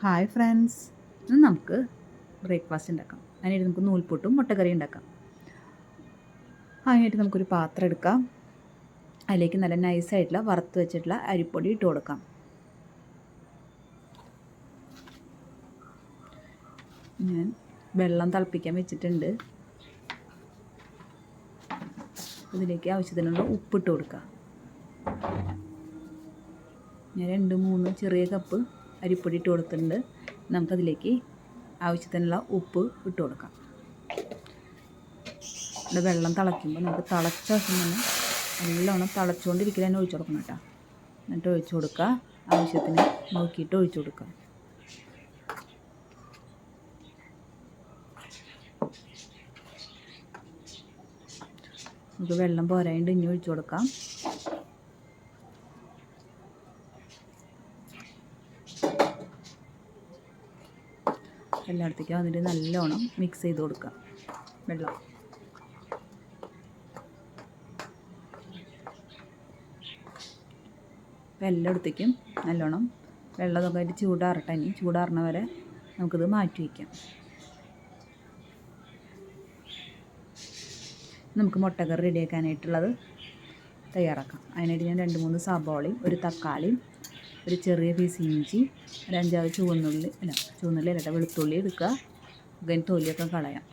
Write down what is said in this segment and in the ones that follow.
Hi friends ഇന്ന് നമുക്ക് breakfast ഉണ്ടാക്കാം അതിനായിട്ട് നമുക്ക് നൂൽപ്പൊട്ടും മുട്ടക്കറി ഉണ്ടാക്കാം അതിനായിട്ട് നമുക്കൊരു പാത്രം എടുക്കാം. അതിലേക്ക് നല്ല നൈസായിട്ടുള്ള വറുത്ത് വെച്ചിട്ടുള്ള അരിപ്പൊടി ഇട്ട് കൊടുക്കാം. ഞാൻ വെള്ളം തിളപ്പിക്കാൻ വെച്ചിട്ടുണ്ട്. ഇതിലേക്ക് ആവശ്യത്തിനുള്ള ഉപ്പിട്ട് കൊടുക്കാം. ഞാൻ രണ്ട് മൂന്ന് ചെറിയ കപ്പ് അരിപ്പൊടി ഇട്ട് കൊടുത്തിട്ടുണ്ട്. നമുക്കതിലേക്ക് ആവശ്യത്തിനുള്ള ഉപ്പ് ഇട്ട് കൊടുക്കാം. ഇവിടെ വെള്ളം തിളയ്ക്കുമ്പോൾ നമുക്ക് തിളച്ച വശം തന്നെ നല്ലോണം തിളച്ചുകൊണ്ടിരിക്കൽ തന്നെ ഒഴിച്ചു കൊടുക്കണം കേട്ടോ. എന്നിട്ട് ഒഴിച്ചു കൊടുക്കുക. ആവശ്യത്തിന് നോക്കിയിട്ട് ഒഴിച്ചു കൊടുക്കുക. നമുക്ക് വെള്ളം പോരായിട്ട് ഇനി ഒഴിച്ചു കൊടുക്കാം. എല്ലായിടത്തേക്കും അതിന്റെ നല്ലോണം മിക്സ് ചെയ്ത് കൊടുക്കുക. വെള്ളം. അപ്പോൾ എല്ലായിടത്തേക്കും നല്ലോണം വെള്ളമൊക്കെ ആയിട്ട് ചൂടാറട്ടെ. ഇനി ചൂടാറണ വരെ നമുക്കിത് മാറ്റി വയ്ക്കാം. നമുക്ക് മുട്ടക്കറി റെഡിയാക്കാനായിട്ടുള്ളത് തയ്യാറാക്കാം. അതിനായിട്ട് ഞാൻ രണ്ട് മൂന്ന് സബോളയും ഒരു തക്കാളിയും ഒരു ചെറിയ പീസ് ഇഞ്ചി ഒരു അഞ്ചാറ് ചുവന്നുള്ളി അല്ല ചുവന്നുള്ളി അല്ല വെളുത്തുള്ളി എടുക്കുക. അതിന് തൊലിയൊക്കെ കളയാം.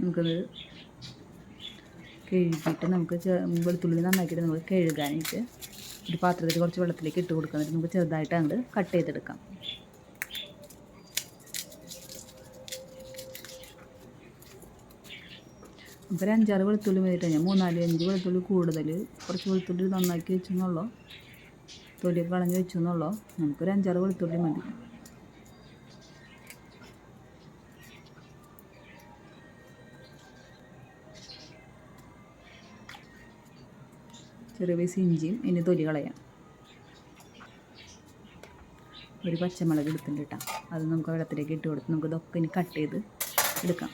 നമുക്കത് കഴുകിയിട്ട് നമുക്ക് വെളുത്തുള്ളി നന്നാക്കിയിട്ട് നമുക്ക് കഴുകാനായിട്ട് ഒരു പാത്രത്തിൽ കുറച്ച് വെള്ളത്തിലേക്ക് ഇട്ട് കൊടുക്കാൻ നമുക്ക് ചെറുതായിട്ട് അങ്ങോട്ട് കട്ട് ചെയ്തെടുക്കാം. നമുക്ക് ഒരു അഞ്ചാറ് വെളുത്തുള്ളി മതിയിട്ട് ഞാൻ മൂന്നാൽ അഞ്ച് വെളുത്തുള്ളി കൂടുതൽ കുറച്ച് വെളുത്തുള്ളി നന്നാക്കി വെച്ചെന്നുള്ളൂ? തൊലിയൊക്കെ കളഞ്ഞ് വെച്ചെന്നുള്ളൂ? നമുക്കൊരു അഞ്ചാറ് വെളുത്തുള്ളി മതി. ചെറിയ പീസ് ഇഞ്ചിയും ഇനി തൊലി കളയാം. ഒരു പച്ചമുളക് എടുത്തിട്ടുണ്ട് കേട്ടോ. അത് നമുക്ക് വെള്ളത്തിലേക്ക് ഇട്ട് കൊടുത്ത് നമുക്ക് ഇതൊക്കെ ഇനി കട്ട് ചെയ്ത് എടുക്കാം.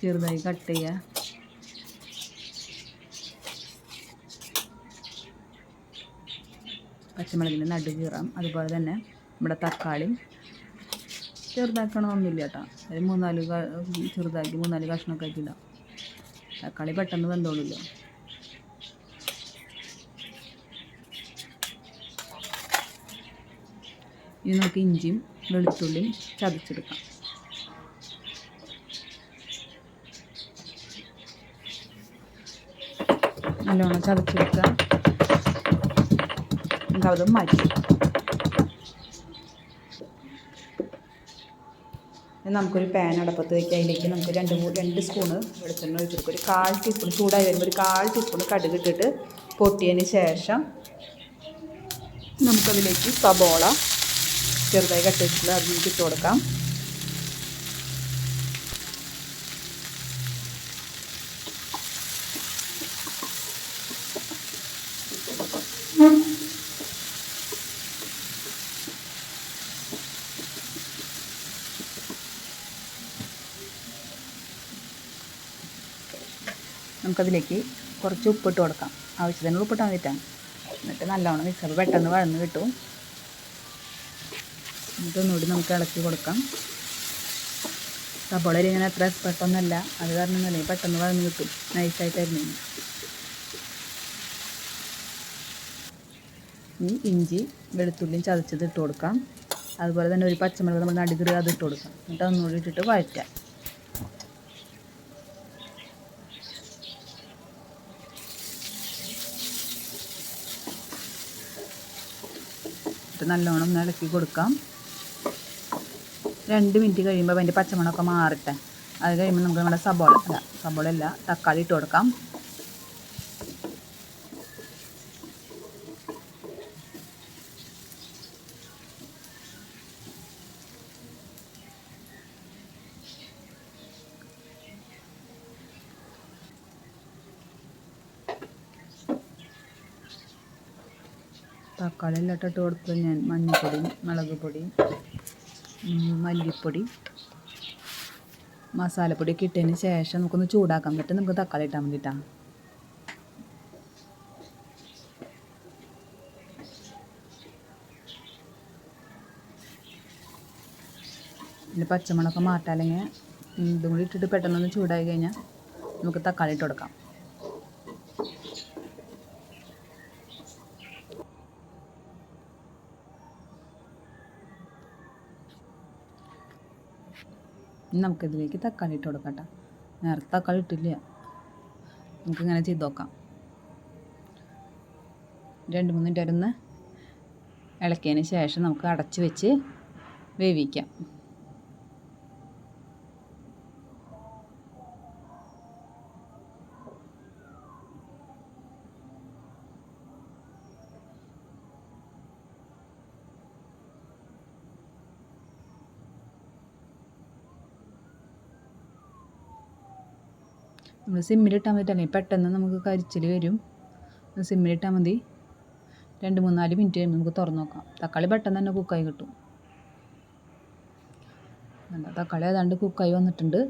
ചെറുതായി കട്ട് ചെയ്യുക പച്ചമുളകിന്റെ നടു കീറാം. അതുപോലെ തന്നെ നമ്മുടെ തക്കാളി ചെറുതാക്കണമെന്നൊന്നുമില്ല കേട്ടോ. അത് മൂന്നാൽ ചെറുതാക്കി മൂന്നാൽ കഷ്ണമൊക്കെ ആക്കി ഇടാം തക്കാളി പെട്ടെന്ന് വെന്തോളില്ലോ. ഇനി നമുക്ക് ഇഞ്ചിയും വെളുത്തുള്ളിയും ചതച്ചെടുക്കാം. നല്ലോണം ചതച്ചെടുക്കുക നമുക്ക് അത് മാറ്റി നമുക്കൊരു പാൻ അടപ്പത്ത് വയ്ക്കുക അതിലേക്ക് നമുക്ക് രണ്ട് രണ്ട് സ്പൂണ് വെളിച്ചെണ്ണ ഒഴിച്ച് കൊടുക്കുക ഒരു കാൽ ടീസ്പൂൺ ചൂടായി വരുമ്പോൾ ഒരു കാൽ ടീസ്പൂൺ കടുക് ഇട്ടിട്ട് പൊട്ടിയതിന് ശേഷം നമുക്കതിലേക്ക് സബോള ചെറുതായി കട്ട് വെച്ചിട്ട് അതിലേക്ക് ഇട്ട് കൊടുക്കാം. നമുക്കതിലേക്ക് കുറച്ച് ഉപ്പിട്ട് കൊടുക്കാം. ആവശ്യത്തിന് ഉപ്പിട്ടാൽ മതിട്ടാണ് എന്നിട്ട് നല്ലോണം മിക്സ് അപ്പോൾ പെട്ടെന്ന് വഴന്ന് കിട്ടും. എന്നിട്ട് ഒന്നുകൂടി നമുക്ക് ഇളക്കി കൊടുക്കാം. സബോളയിൽ ഇങ്ങനെ അത്ര പെട്ടെന്നല്ല. അത് കാരണം എന്നല്ലേ പെട്ടെന്ന് വഴന്ന് കിട്ടും. നൈസായിട്ടായിരുന്നു ഇനി ഇഞ്ചി വെളുത്തുള്ളിയും ചതച്ചത് ഇട്ട് കൊടുക്കാം. അതുപോലെ തന്നെ ഒരു പച്ചമുളക് നമ്മൾ നടുകിറി അത് ഇട്ട് കൊടുക്കാം. എന്നിട്ട് ഒന്നുകൂടി ഇട്ടിട്ട് വഴറ്റാം. എന്നിട്ട് നല്ലോണം ഒന്ന് ഇളക്കി കൊടുക്കാം. രണ്ട് മിനിറ്റ് കഴിയുമ്പോൾ അതിന്റെ പച്ചമണമൊക്കെ മാറട്ടെ. അത് കഴിയുമ്പോൾ നമുക്ക് നമ്മുടെ സബോള സബോള അല്ല തക്കാളി ഇട്ട് കൊടുക്കാം. തക്കാളി എല്ലാം ഇട്ടിട്ട് കൊടുത്തു. ഞാൻ മഞ്ഞൾപ്പൊടി മുളക് പൊടി മല്ലിപ്പൊടി മസാലപ്പൊടിയൊക്കെ ഇട്ടതിന് ശേഷം നമുക്കൊന്ന് ചൂടാക്കാൻ പറ്റും. നമുക്ക് തക്കാളി ഇട്ടാൽ മതി പിന്നെ പച്ചമുളക് പച്ചമുളകൊക്കെ മാറ്റാം അല്ലെങ്കിൽ ഇതും കൂടി ഇട്ടിട്ട് പെട്ടെന്നൊന്ന് ചൂടായി കഴിഞ്ഞാൽ നമുക്ക് തക്കാളി ഇട്ട് കൊടുക്കാം. ഇനി നമുക്കിതിലേക്ക് തക്കാളി ഇട്ട് കൊടുക്കാം കേട്ടോ നേരത്തെ തക്കാളി ഇട്ടില്ല. നമുക്കിങ്ങനെ ചെയ്ത് നോക്കാം. രണ്ട് മൂന്ന് മിനിറ്റ് ഒന്ന് ഇളക്കിയതിന് ശേഷം നമുക്ക് അടച്ച് വെച്ച് വേവിക്കാം. നമ്മൾ സിമ്മിലിട്ടാൽ മതി അല്ലെങ്കിൽ പെട്ടെന്ന് നമുക്ക് കരിച്ചിൽ വരും. സിമ്മിലിട്ടാൽ മതി. രണ്ട് മൂന്നാൽ മിനിറ്റ് കഴിയുമ്പോൾ നമുക്ക് തുറന്ന് നോക്കാം. തക്കാളി പെട്ടെന്ന് തന്നെ കുക്കായി കിട്ടും. നല്ല തക്കാളി ഏതാണ്ട് കുക്കായി വന്നിട്ടുണ്ട്.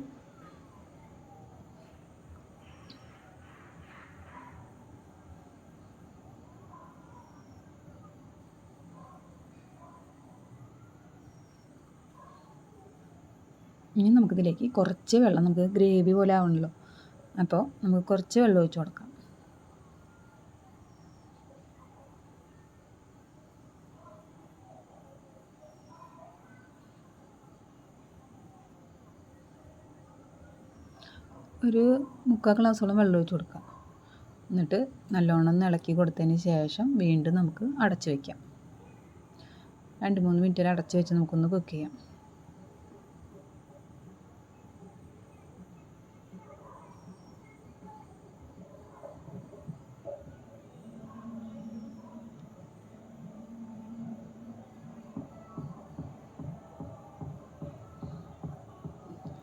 ഇനി നമുക്കിതിലേക്ക് കുറച്ച് വെള്ളം നമുക്ക് ഗ്രേവി പോലെ ആവണല്ലോ. അപ്പോൾ നമുക്ക് കുറച്ച് വെള്ളം ഒഴിച്ച് കൊടുക്കാം. ഒരു മുക്കാൽ ഗ്ലാസ്സോളം വെള്ളം ഒഴിച്ച് കൊടുക്കാം. എന്നിട്ട് നല്ലോണം ഇളക്കി കൊടുത്തതിന് ശേഷം വീണ്ടും നമുക്ക് അടച്ചു വയ്ക്കാം രണ്ട് മൂന്ന് മിനിറ്റ് അടച്ച് വെച്ച് നമുക്കൊന്ന് കുക്ക് ചെയ്യാം.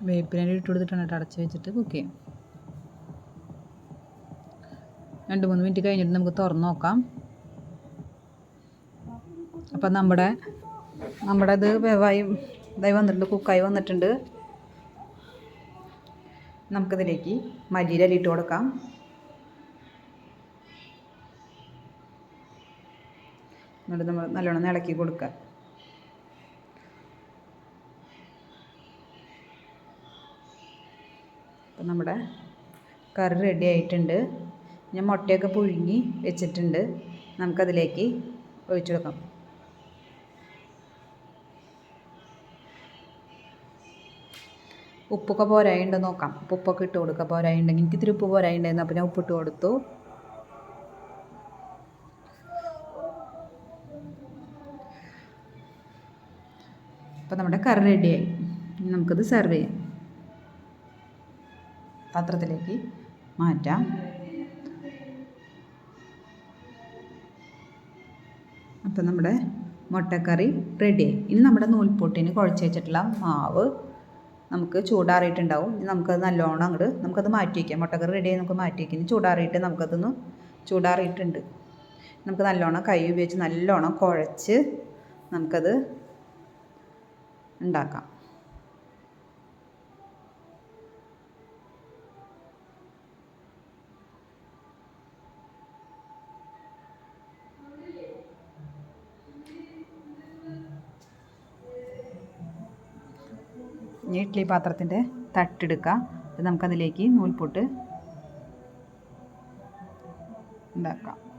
വേപ്പിനെ ഇട്ട് കൊടുത്തിട്ടാണ് കേട്ടോ അടച്ച് വെച്ചിട്ട് കുക്ക് ചെയ്യും. രണ്ട് മൂന്ന് മിനിറ്റ് കഴിഞ്ഞിട്ട് നമുക്ക് തുറന്ന് നോക്കാം. അപ്പം നമ്മുടെ നമ്മുടെ ഇത് വേവായി ഇതായി വന്നിട്ടുണ്ട് കുക്കായി വന്നിട്ടുണ്ട്. നമുക്കിതിലേക്ക് മല്ലിയില ഇട്ട് കൊടുക്കാം. എന്നിട്ട് നമ്മൾ നല്ലോണം ഇളക്കി കൊടുക്കുക. അപ്പം നമ്മുടെ കറി റെഡി ആയിട്ടുണ്ട്. ഞാൻ മുട്ടയൊക്കെ പുഴുങ്ങി വെച്ചിട്ടുണ്ട്. നമുക്കതിലേക്ക് ഒഴിച്ചു കൊടുക്കാം. ഉപ്പൊക്കെ പോരായുണ്ടോ നോക്കാം. ഉപ്പ് ഉപ്പൊക്കെ ഇട്ട് കൊടുക്കുക പോരായുണ്ടെങ്കിൽ എനിക്ക് ഇത്തിരി ഉപ്പ് പോരായുണ്ടായിരുന്നു. അപ്പോൾ ഞാൻ ഉപ്പിട്ട് കൊടുത്തു. അപ്പോൾ നമ്മുടെ കറി റെഡിയായി നമുക്കത് സെർവ് ചെയ്യാം. പാത്രത്തിലേക്ക് മാറ്റാം. അപ്പം നമ്മുടെ മുട്ടക്കറി റെഡിയായി ഇനി നമ്മുടെ നൂൽപ്പൊട്ടിന് കുഴച്ച് വെച്ചിട്ടുള്ള മാവ് നമുക്ക് ചൂടാറിയിട്ടുണ്ടാവും. ഇനി നമുക്കത് നല്ലോണം അങ്ങോട്ട് നമുക്കത് മാറ്റി വയ്ക്കാം മുട്ടക്കറി റെഡിയായി നമുക്ക് മാറ്റി വയ്ക്കാം ഇനി ചൂടാറിയിട്ട് നമുക്കതൊന്ന് ചൂടാറിയിട്ടുണ്ട്. നമുക്ക് നല്ലോണം കൈ ഉപയോഗിച്ച് നല്ലോണം കുഴച്ച് നമുക്കത് ഉണ്ടാക്കാം. ഇനി ഇഡ്ഡലി പാത്രത്തിന്റെ തട്ടെടുക്കുക. നമുക്കതിലേക്ക് നൂൽപൊട്ട് ഉണ്ടാക്കാം.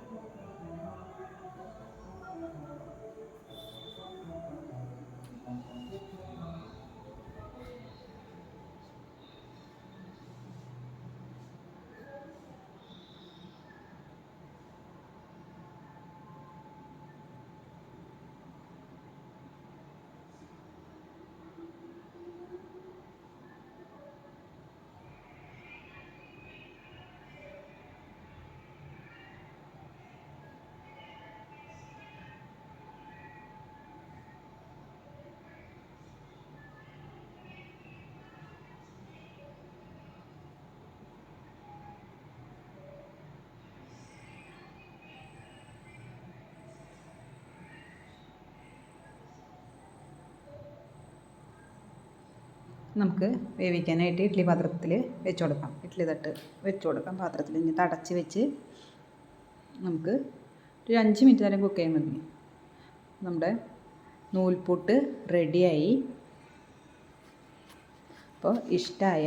നമുക്ക് വേവിക്കാനായിട്ട് ഇഡ്ഡലി പാത്രത്തിൽ വെച്ച് കൊടുക്കാം. ഇഡ്ഡലി തട്ട് വെച്ച് കൊടുക്കാം പാത്രത്തിൽ. ഇനി തടച്ച് വെച്ച് നമുക്ക് ഒരു അഞ്ച് മിനിറ്റ് നേരം കുക്ക് ചെയ്യാൻ മതി. നമ്മുടെ നൂൽപുട്ട് റെഡിയായി. അപ്പോൾ ഇഷ്ടമായ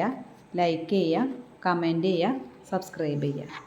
ലൈക്ക് ചെയ്യുക കമന്റ് ചെയ്യുക സബ്സ്ക്രൈബ് ചെയ്യുക.